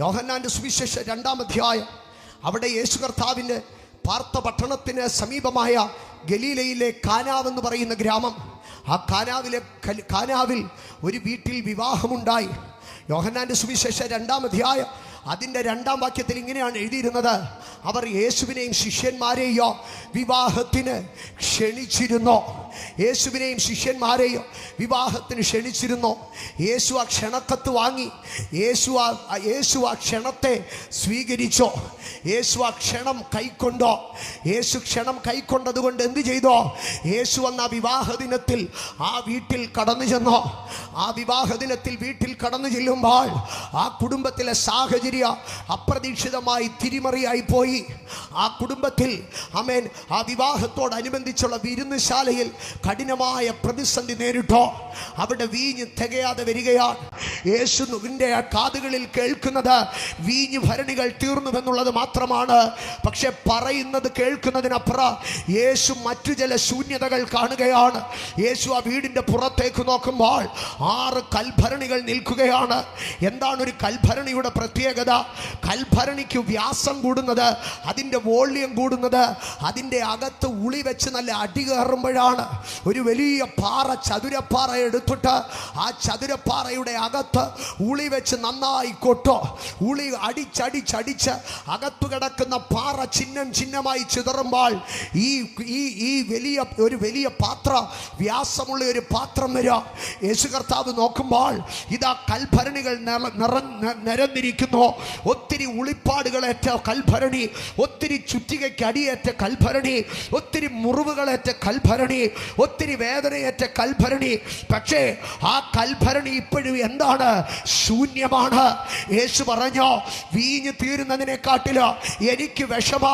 യോഹന്നാന്റെ സുവിശേഷ രണ്ടാം അധ്യായം. അവിടെ യേശു കർത്താവിന്റെ പാർത്ത പട്ടണത്തിന് സമീപമായ ഗലീലയിലെ കാനാവ് എന്ന് പറയുന്ന ഗ്രാമം. ആ കാനാവിലെ കാനാവിൽ ഒരു വീട്ടിൽ വിവാഹമുണ്ടായി. യോഹന്നാന്റെ സുവിശേഷ രണ്ടാം അധ്യായം അതിന്റെ രണ്ടാം വാക്യത്തിൽ ഇങ്ങനെയാണ് എഴുതിയിരുന്നത്. അവർ യേശുവിനെയും ശിഷ്യന്മാരെയോ വിവാഹത്തിന് ക്ഷണിച്ചിരുന്നോ? യേശുവിനെയും ശിഷ്യന്മാരെയോ വിവാഹത്തിന് ക്ഷണിച്ചിരുന്നോ? യേശു ആ ക്ഷണക്കത്ത് വാങ്ങി. യേശു ആ യേശു ആ ക്ഷണത്തെ സ്വീകരിച്ചോ? യേശു ആ ക്ഷണം കൈക്കൊണ്ടോ? യേശു ക്ഷണം കൈക്കൊണ്ടതുകൊണ്ട് എന്ത് ചെയ്തോ? യേശു വന്ന ആ വിവാഹ ദിനത്തിൽ ആ വീട്ടിൽ കടന്നു ചെന്നോ? ആ വിവാഹ ദിനത്തിൽ വീട്ടിൽ കടന്നു ചെല്ലുമ്പോൾ ആ കുടുംബത്തിലെ സാഹചര്യ അപ്രതീക്ഷിതമായി തിരിമറിയായി പോയി. ആ കുടുംബത്തിൽ അമേൻ ആ വിവാഹത്തോടനുബന്ധിച്ചുള്ള വിരുന്നുശാലയിൽ കഠിനമായ പ്രതിസന്ധി നേരിട്ടോ. അവിടെ വീഞ്ഞ് തികയാതെ വരികയാണ്. ആ കാതുകളിൽ കേൾക്കുന്നത് വീഞ്ഞ് ഭരണികൾ തീർന്നുവെന്നുള്ളത് മാത്രമാണ്. പക്ഷെ പറയുന്നത് കേൾക്കുന്നതിനപ്പുറം യേശു മറ്റു ചില ശൂന്യതകൾ കാണുകയാണ്. യേശു ആ വീടിന്റെ പുറത്തേക്ക് നോക്കുമ്പോൾ ആറ് കൽഭരണികൾ നിൽക്കുകയാണ്. എന്താണ് ഒരു കൽഭരണിയുടെ പ്രത്യേകത? കൽഭരണിക്ക് വ്യാസം കൂടുന്നത് അതിന്റെ വോള്യം കൂടുന്നത് അതിന്റെ അകത്ത് ഉളി വെച്ച് നല്ല അടി കയറുമ്പോഴാണ് ഒരു വലിയ പാറ ചതുരപ്പാറ എടുത്തിട്ട് ആ ചതുരപ്പാറയുടെ അകത്ത് ഉളി വെച്ച് നന്നായി കൊട്ടോ ഉളി അടിച്ചടിച്ചടിച്ച് അകത്തു കിടക്കുന്ന പാറ ചിഹ്നം ചിഹ്നമായി ചിതറുമ്പോൾ ഈ ഈ ഈ വലിയ ഒരു വലിയ പാത്രം വ്യാസമുള്ള ഒരു പാത്രം വരിക യേശു കർത്താവ് നോക്കുമ്പോൾ ഇതാ കൽഭരണികൾ നിറ നിറ- നിരന്നിരിക്കുന്നു. ഒത്തിരി ഉളിപ്പാടുകളേറ്റ കൽഭരണി ഒത്തിരി ചുറ്റികയ്ക്ക് അടിയേറ്റ കൽഭരണി ഒത്തിരി മുറിവുകളേറ്റ കൽഭരണി ഒത്തിരി വേദനയേറ്റ കൽഭരണി. പക്ഷേ ആ കൽഭരണി ഇപ്പോഴും എന്താണ്? ശൂന്യമാണ്. യേശു പറഞ്ഞോ വീഞ്ഞു തീരുന്നതിനെക്കാട്ടിൽ എനിക്ക് വിഷമ.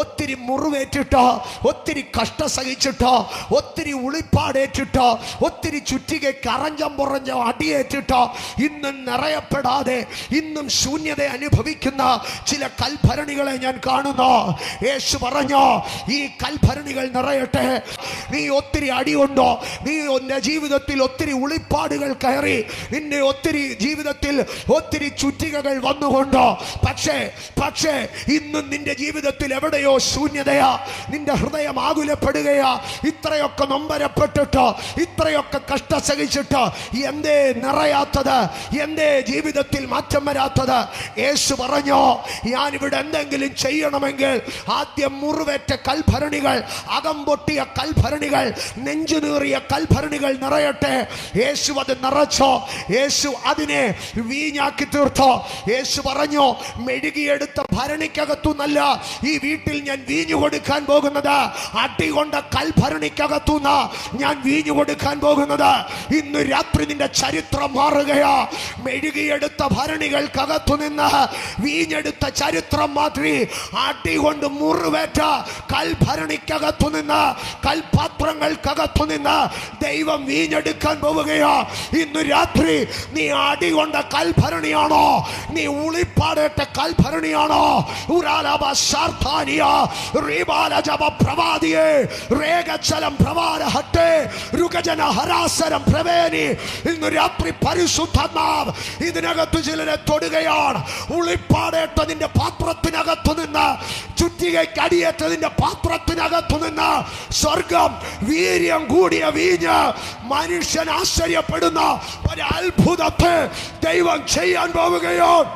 ഒത്തിരി മുറിവേറ്റിട്ടോ ഒത്തിരി കഷ്ട സഹിച്ചിട്ടോ ഒത്തിരി ഉളിപ്പാടേറ്റിട്ടോ ഒത്തിരി ചുറ്റികയ്ക്ക് അറഞ്ഞം പുറഞ്ഞോ അടിയേറ്റിട്ടോ ഇന്നും നിറയപ്പെടാതെ ഇന്നും ശൂന്യത അനുഭവിക്കുന്ന ചില കൽഭരണികളെ ഞാൻ കാണുന്നു. യേശു പറഞ്ഞോ ഈ കൽഭരണികൾ നിറയട്ടെ. നീ ഒത്തിരി അടിയുണ്ടോ? നീ നിന്റെ ജീവിതത്തിൽ ഒത്തിരി ഉളിപ്പാടുകൾ കയറി. നിന്റെ ഒത്തിരി ജീവിതത്തിൽ ഒത്തിരി ചുറ്റികകൾ വന്നുകൊണ്ടോ? പക്ഷേ പക്ഷേ ഇന്നും നിന്റെ ജീവിതത്തിൽ എവിടെയോ ശൂന്യതയാ. നിന്റെ ഹൃദയം ആകുലപ്പെടുകയാ. ഇത്രയൊക്കെ നൊമ്പരപ്പെട്ടിട്ടോ ഇത്രയൊക്കെ കഷ്ട സഹിച്ചിട്ടോ എന്തേ നിറയാത്തത്? എന്തേ ജീവിതത്തിൽ മാറ്റം വരാത്തത്? യേശു പറഞ്ഞോ ഞാനിവിടെ എന്തെങ്കിലും ചെയ്യണമെങ്കിൽ ആദ്യം മുറിവേറ്റ കൽഭരണികൾ അകം പൊട്ടിയ കൽഭരണികൾ നെഞ്ചുനീറിയ കൽഭരണികൾ നിറയട്ടെ. യേശു അത് നിറച്ചോ? യേശു അതിനെ വീഞ്ഞാക്കി തീർത്തോ? യേശു പറഞ്ഞു മെഴുകിയെടുത്ത ഭരണിക്കകത്തുനിന്നല്ല ഈ വീട്ടിൽ ഞാൻ വീഞ്ഞു കൊടുക്കാൻ പോകുന്നത്. അടി കൊണ്ട കൽഭരണിക്കകത്തുന്ന ഞാൻ വീഞ്ഞു കൊടുക്കാൻ പോകുന്നത്. ഇന്ന് രാത്രി നിന്റെ ചരിത്രം മാറുകയാ. മെഴുകിയെടുത്ത ഭരണികൾക്കകത്തു നിന്ന് വീഞ്ഞെടുത്ത ചരിത്രം മാറ്റി അടികൊണ്ട് മുറിവേറ്റ കൽഭരണിക്കകത്തു നിന്ന് കൽപാത്രങ്ങൾക്കകത്തു നിന്ന് ദൈവം വീഞ്ഞെടുക്കാൻ പോവുകയാ. ഇന്ന് രാത്രി നീ അടികൊണ്ട കൽഭരണിയാണോ? നീ ഉളിപ്പാടേട്ട കൽഭരണിയാണോ? പ്രവാദിയെ. ഇന്ന് രാത്രി പരിശുദ്ധാത്മാവ് ഇതിനകത്ത് ചിലരെ തൊടുകയാണ്. ഉളിപ്പാടേറ്റതിന്റെ പാത്രത്തിനകത്തു നിന്ന് ചുറ്റികയ്ക്ക് പാത്രത്തിനകത്തു നിന്ന് സ്വർഗം വീര്യം കൂടിയ വീഞ്ഞ് മനുഷ്യൻ ആശ്ചര്യപ്പെടുന്ന ഒരു അത്ഭുതത്തെ ദൈവം ചെയ്യാൻ പോവുകയോ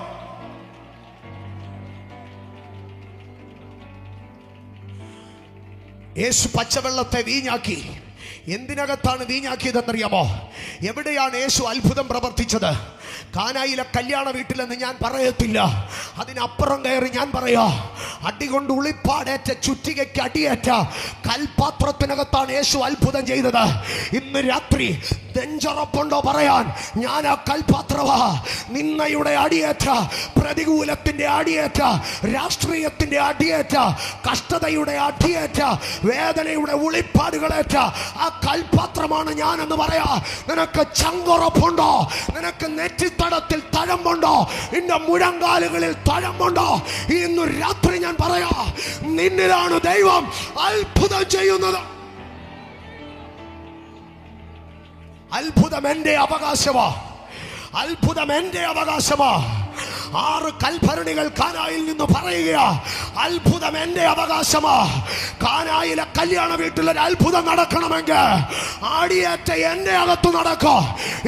യേശു പച്ചവെള്ളത്തെ വീഞ്ഞാക്കി. എന്തിനകത്താണ് വീഞ്ഞാക്കിയതെന്നറിയാമോ? എവിടെയാണ് യേശു അത്ഭുതം പ്രവർത്തിച്ചത്? കാനായിലെ കല്യാണ വീട്ടിലെന്ന് ഞാൻ പറയത്തില്ല. അതിനപ്പുറം കയറി ഞാൻ പറയാ അടികൊണ്ട് ഉളിപ്പാടേറ്റ ചുറ്റികയ്ക്ക് അടിയേറ്റ കൽപാത്രത്തിനകത്താണ് യേശു അത്ഭുതം ചെയ്തത്. ഇന്ന് രാത്രി നെഞ്ചുറപ്പുണ്ടോ പറയാൻ ഞാൻ ആ കൽപാത്രവാ നിന്നയുടെ അടിയേറ്റ പ്രതികൂലത്തിന്റെ അടിയേറ്റ രാഷ്ട്രീയത്തിന്റെ അടിയേറ്റ കഷ്ടതയുടെ അടിയേറ്റ വേദനയുടെ ഉളിപ്പാടുകളേറ്റ ആ കൽപാത്രമാണ് ഞാനെന്ന് പറയാ. നിനക്ക് ചങ്കുറപ്പുണ്ടോ? നിനക്ക് നെറ്റിത്തടത്തിൽ തഴമ്പുണ്ടോ? നിന്റെ മുഴങ്കാലുകളിൽ തഴമ്പുണ്ടോ? ഇന്ന് രാത്രി ഞാൻ പറയാ നിന്നിലാണ് ദൈവം അത്ഭുതം ചെയ്യുന്നത്. അത്ഭുതം എന്റെ അവകാശമാ. അത്ഭുതം എന്റെ അവകാശമാ. ആറ് കൽഭരണികൾ കാനായിൽ നിന്ന് പറയുക അത്ഭുതം എന്റെ അവകാശമാ. കാനായിലെ കല്യാണ വീട്ടിലൊരു അത്ഭുതം നടക്കണമെങ്കിൽ ആടിയേറ്റ എന്റെ അകത്ത് നടക്കോ.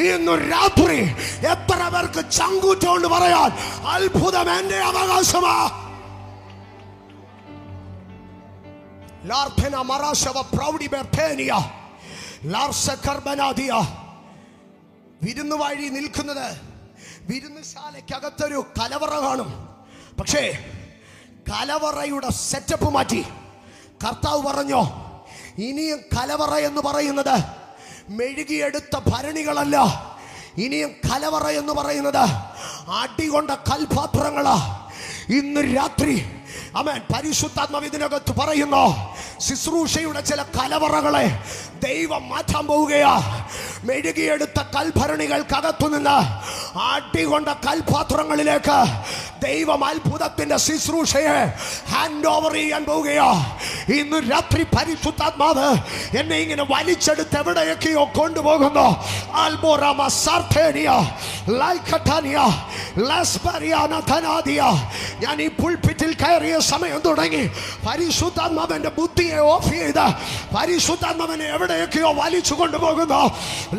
ഇന്ന് രാത്രി എത്ര പേർക്ക് ചങ്കൂറ്റോണ്ട് പറയാൻ അത്ഭുതം എന്റെ അവകാശമാ. ലാർഥന മറാശവ പ്രൗഢി ബെർത്തേനിയ ലാർസ കർബനാദിയ. വിരുന്നു വഴി നിൽക്കുന്നത് വിരുന്നുശാലയ്ക്കകത്തൊരു കലവറ കാണും. പക്ഷേ കലവറയുടെ സെറ്റപ്പ് മാറ്റി. കർത്താവ് പറഞ്ഞോ ഇനിയും കലവറ എന്ന് പറയുന്നത് മെഴുകിയെടുത്ത ഭരണികളല്ല. ഇനിയും കലവറ എന്ന് പറയുന്നത് അടികൊണ്ട കൽപാത്രങ്ങളാ. ഇന്ന് രാത്രി അമേൻ പരിശുദ്ധാത്മാവ് ഇതിനകത്ത് പറയുന്നു ശുശ്രൂഷയുടെ ചില കലവറകളെ ദൈവം മാറ്റാൻ പോവുകയാ. മെഴുകിയെടുത്ത കൽഭരണികൾക്കകത്തു നിന്ന് ആട്ടികൊണ്ട കൽപാത്രങ്ങളിലേക്ക് ദൈവം അത്ഭുതത്തിന്റെ ശുശ്രൂഷയെ ഹാൻഡ് ഓവർ ചെയ്യാൻ പോവുകയാ. ഇന്ന് രാത്രി പരിശുദ്ധാത്മാവ് എന്നെ ഇങ്ങനെ വലിച്ചെടുത്ത് എവിടെയൊക്കെയോ കൊണ്ടുപോകുന്നു. ആൽബോറാമ സാർഥേനിയ ലൈക്കട്ടാനിയ ലസ്ബറിയാന ഞാൻ ഈ പുൾപിറ്റിൽ കയറിയ സമയം തുടങ്ങി. പരിശുദ്ധാത്മാവന്റെ ബുദ്ധിയെ ഓഫ് ചെയ്ത് പരിശുദ്ധാത്മാവനെ എവിടെയൊക്കെയോ വലിച്ചു കൊണ്ടുപോകുന്നു.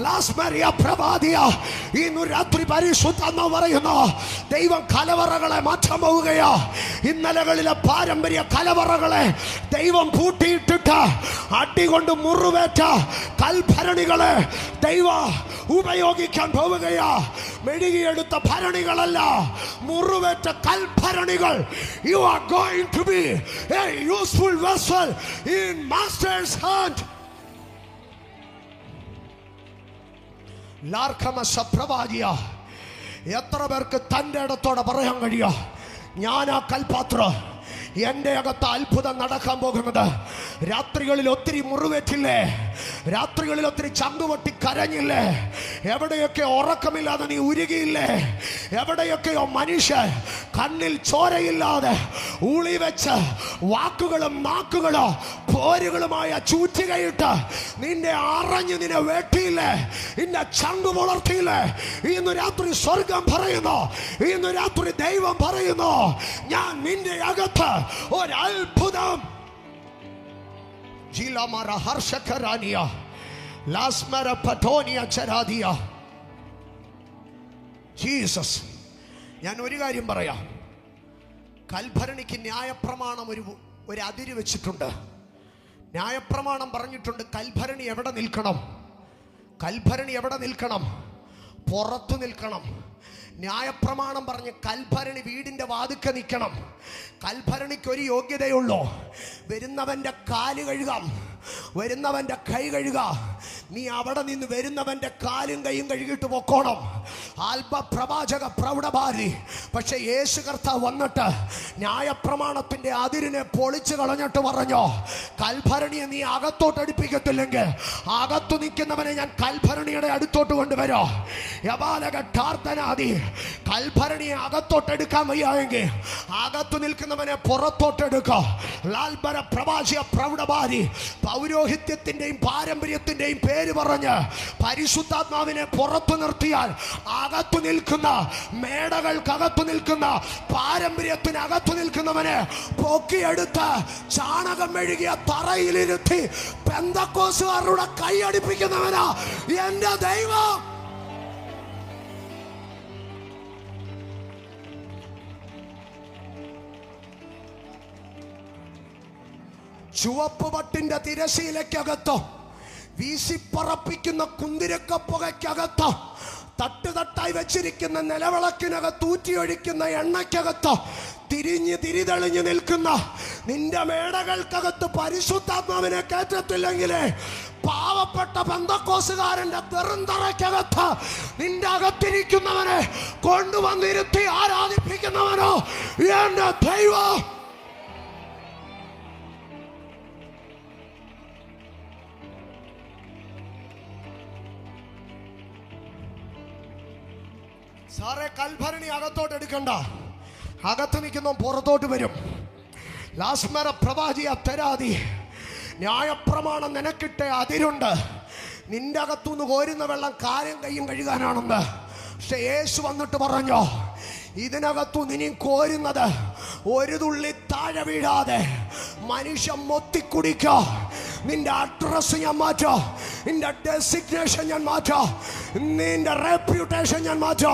ലാസ്മരിയ പ്രഭാതിയ ഇന്ന് രാത്രി പരിശുദ്ധാത്മാവ് പറയുന്നു ദൈവം കലവറകളെ മാറ്റാൻ പോവുകയാ. ഇന്നലകളിലെ പാരമ്പര്യ കലവറകളെ ദൈവം പൂട്ടിയിട്ടിട്ട് അടികൊണ്ട് മുറിവേറ്റ കൽഭരണികളെ ദൈവ ഉപയോഗിക്കാൻ പോവുകയാ. മെഴുകിയെടുത്ത ഭരണികളല്ല മുറിവേറ്റ കൽഭരണികൾ. You are going to be a useful vessel in master's hand ലാർഖമ സപ്രവാചിയ എത്ര പേർക്ക് തന്റെ ഇടത്തോടെ പറയാൻ കഴിയുക ഞാൻ ആ കൽപാത്ര. എന്റെ അകത്ത് അത്ഭുതം നടക്കാൻ പോകുന്നത്. രാത്രികളിൽ ഒത്തിരി മുറിവേറ്റില്ലേ? രാത്രികളിൽ ഒത്തിരി ചങ്കുപൊട്ടി കരഞ്ഞില്ലേ? എവിടെയൊക്കെ ഉറക്കമില്ലാതെ നീ ഉരുകിയില്ലേ? എവിടെയൊക്കെയോ മനുഷ്യൻ കണ്ണിൽ ചോരയില്ലാതെ ഊളി വെച്ച് വാക്കുകളും മാക്കുകളോ പോരുകളുമായ ചൂറ്റുകയിട്ട് നിന്നെ അറിഞ്ഞ് നിന്നെ വെട്ടിയില്ലേ? നിന്നെ ചങ്കു പുലർത്തിയില്ലേ ഇന്ന് രാത്രി സ്വർഗം പറയുന്നു. ഇന്ന് രാത്രി ദൈവം പറയുന്നു. ഞാൻ നിന്റെ അകത്ത് ഒരത്ഭുതം. ജിലമര ഹർഷകരാനിയ ലാസ്മര പറ്റോനിയ ചരാദിയ ജീസസ് ഞാൻ ഒരു കാര്യം പറയാം. കൽഭരണിക്ക് ന്യായപ്രമാണം ഒരു ഒരു അതിര് വെച്ചിട്ടുണ്ട്. ന്യായപ്രമാണം പറഞ്ഞിട്ടുണ്ട് കൽഭരണി എവിടെ നിൽക്കണം? കൽഭരണി എവിടെ നിൽക്കണം? പുറത്തു നിൽക്കണം. ന്യായപ്രമാണം പറഞ്ഞ് കൽഭരണി വീടിന്റെ വാതുക്ക നിൽക്കണം. കൽഭരണിക്ക് ഒരു യോഗ്യതയുള്ളൂ. വരുന്നവന്റെ കാൽ കഴുകാം. വരുന്നവന്റെ കൈ കഴുക. നീ അവിടെ നിന്ന് വരുന്നവന്റെ കാലും കൈയും കഴുകിയിട്ട് പൊക്കോണം. ആൽബ പ്രവാചക പ്രൗഢഭാരി. പക്ഷെ യേശു കർത്താവ് വന്നിട്ട് ന്യായപ്രമാണത്തിന്റെ അതിരിനെ പൊളിച്ചു കളഞ്ഞിട്ട് പറഞ്ഞോ കൽഭരണിയെ നീ അകത്തോട്ട് അടുപ്പിക്കത്തില്ലെങ്കിൽ അകത്തു നിൽക്കുന്നവനെ ഞാൻ കൽഭരണിയുടെ അടുത്തോട്ട് കൊണ്ടുവരോ. യപാലകട്ടാർത്തനാദി കൽഭരണിയെ അകത്തോട്ടെടുക്കാൻ വയ്യായെങ്കിൽ അകത്തു നിൽക്കുന്നവനെ പുറത്തോട്ട് ലാൽഭര പ്രവാചിയ പ്രൗഢഭാരി പൗരോഹിത്യത്തിന്റെയും പാരമ്പര്യത്തിന്റെയും പേര് പറഞ്ഞ് പരിശുദ്ധാത്മാവിനെ പുറത്തു നിർത്തിയാൽ അകത്തു നിൽക്കുന്ന മേടകൾക്കകത്തു നിൽക്കുന്ന പാരമ്പര്യത്തിനകത്തു നിൽക്കുന്നവനെ പൊക്കിയെടുത്ത് ചാണകം മെഴുകിയ തറയിലിരുത്തി പെന്തക്കോസുകാരുടെ കൈയടിപ്പിക്കുന്നവനാ എന്റെ ദൈവം. ചുവപ്പ് പട്ടിന്റെ തിരശീലയ്ക്കകത്തോ വീശിപ്പറപ്പിക്കുന്ന കുന്തിരക്കപ്പുകയ്ക്കകത്തോ തട്ട് തട്ടായി വെച്ചിരിക്കുന്ന നിലവിളക്കിനകത്ത് ഊറ്റിയൊഴിക്കുന്ന എണ്ണയ്ക്കകത്തോ തിരിഞ്ഞ് തിരിതെളിഞ്ഞു നിൽക്കുന്ന നിന്റെ മേടകൾക്കകത്ത് പരിശുദ്ധാത്മാവിനെ കയറ്റത്തില്ലെങ്കിലേ പാവപ്പെട്ട ബന്ധക്കോസുകാരന്റെ തെറുന്തറയ്ക്കകത്ത് നിന്റെ അകത്തിരിക്കുന്നവനെ കൊണ്ടുവന്നിരുത്തി ആരാധിപ്പിക്കുന്നവനോ? എന്റെ ദൈവം! സാറേ കൽഭരണി അകത്തോട്ട് എടുക്കണ്ട. അകത്ത് നിൽക്കുന്ന പുറത്തോട്ട് വരും. ലാസ്മര പ്രവാചിയ തരാതി. ന്യായപ്രമാണം നിനക്കിട്ട അതിരുണ്ട്. നിന്റെ അകത്തുനിന്ന് കോരുന്ന വെള്ളം കാര്യം കയ്യും കഴുകാനാണെന്ന്. പക്ഷെ യേശു വന്നിട്ട് പറഞ്ഞോ ഇതിനകത്തു നിനി കോരുന്നത് ഒരു തുള്ളി താഴെ വീഴാതെ മനുഷ്യൻ മൊത്തിക്കുടിക്കോ. നിന്റെ അഡ്രസ്സ് ഞാൻ മാറ്റോ. നിന്റെ ഡെസിഗ്നേഷൻ ഞാൻ മാറ്റോ. നിന്റെ റെപ്യൂട്ടേഷൻ ഞാൻ മാറ്റോ.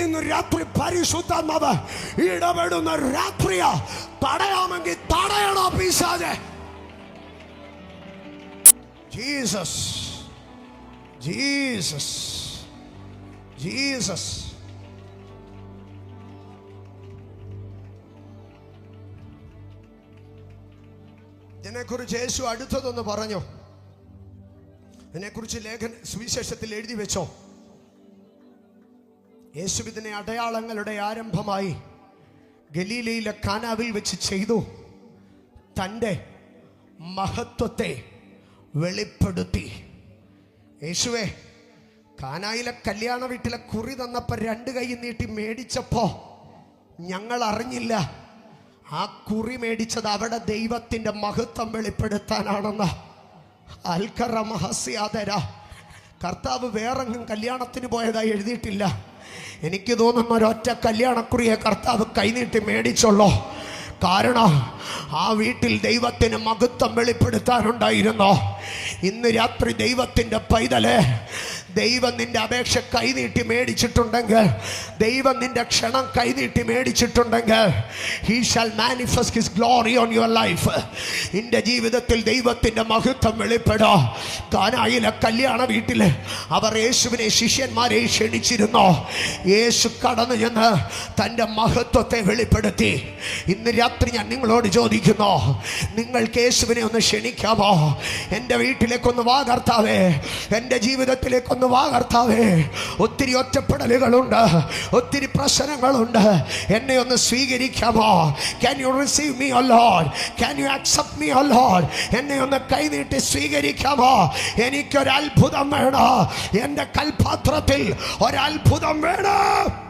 ഇന്ന് രാത്രി പരിശുദ്ധാത്മാവ് ഇടപെടുന്ന രാത്രിയാ തടയാമെങ്കിൽ തടയണോ പീസാജെ ജീസസ് ജീസസ് ജീസസ് ഇതിനെക്കുറിച്ച് യേശു അടുത്തതൊന്ന് പറഞ്ഞു. ഇതിനെക്കുറിച്ച് ലേഖൻ സുവിശേഷത്തിൽ എഴുതി വെച്ചോ. യേശു ഇതിനെ അടയാളങ്ങളുടെ ആരംഭമായി ഗലീലയിലെ കാനാവിൽ വെച്ച് ചെയ്തു. തന്റെ മഹത്വത്തെ വെളിപ്പെടുത്തി. യേശുവേ കാനായിലെ കല്യാണ വീട്ടിലെ കുറി തന്നപ്പോൾ രണ്ട് കൈ നീട്ടി മേടിച്ചപ്പോൾ ഞങ്ങൾ അറിഞ്ഞില്ല. ആ കുറി മേടിച്ചത് അവിടെ ദൈവത്തിന്റെ മഹത്വം വെളിപ്പെടുത്താനാണെന്ന്. അൽക്കറ മഹസ്യാതര. കർത്താവ് വേറെങ്ങും കല്യാണത്തിന് പോയതായി എഴുതിയിട്ടില്ല. എനിക്ക് തോന്നുന്ന ഒരൊറ്റ കല്യാണക്കുറിയെ കർത്താവ് കൈനീട്ടി മേടിച്ചുള്ളോ. കാരണം ആ വീട്ടിൽ ദൈവത്തിന് മഹത്വം വെളിപ്പെടുത്താനുണ്ടായിരുന്നോ. ഇന്ന് രാത്രി ദൈവത്തിന്റെ പൈതൽ ദൈവം നിന്റെ അപേക്ഷ കൈനീട്ടി മേടിച്ചിട്ടുണ്ടെങ്കിൽ ദൈവം നിന്റെ ക്ഷണം കൈനീട്ടി മേടിച്ചിട്ടുണ്ടെങ്കിൽ he shall manifest his glory on your life നിന്റെ ജീവിതത്തിൽ ദൈവത്തിന്റെ മഹത്വം വെളിപ്പെടോ. കാനായിലെ കല്യാണ വീട്ടിൽ അവർ യേശുവിനെ ശിഷ്യന്മാരെ ക്ഷണിച്ചിരുന്നു. യേശു കടന്നു ചെന്ന് തന്റെ മഹത്വത്തെ വെളിപ്പെടുത്തി. ഇന്ന് രാത്രി ഞാൻ നിങ്ങളോട് ചോദിക്കുന്നു നിങ്ങൾ യേശുവിനെ ഒന്ന് ക്ഷണിക്കാമോ? എന്റെ വീട്ടിലേക്കൊന്ന് വാ കർത്താവേ. എന്റെ ജീവിതത്തിലേക്കൊന്ന് വാ കർത്താവേ. ഒത്തിരി ഒറ്റപ്പെടലുകളുണ്ട് ഒത്തിരി പ്രശ്നങ്ങളുണ്ട്. എന്നെ ഒന്ന് സ്വീകരിക്കാമോ? Can you receive me O Lord can you accept me O Lord എന്നെ ഒന്ന് കൈനീട്ടി സ്വീകരിക്കാമോ? എനിക്കൊരത്ഭുതം വേണം. എന്റെ കൽപാത്രത്തിൽ ഒരത്ഭുതം വേണം.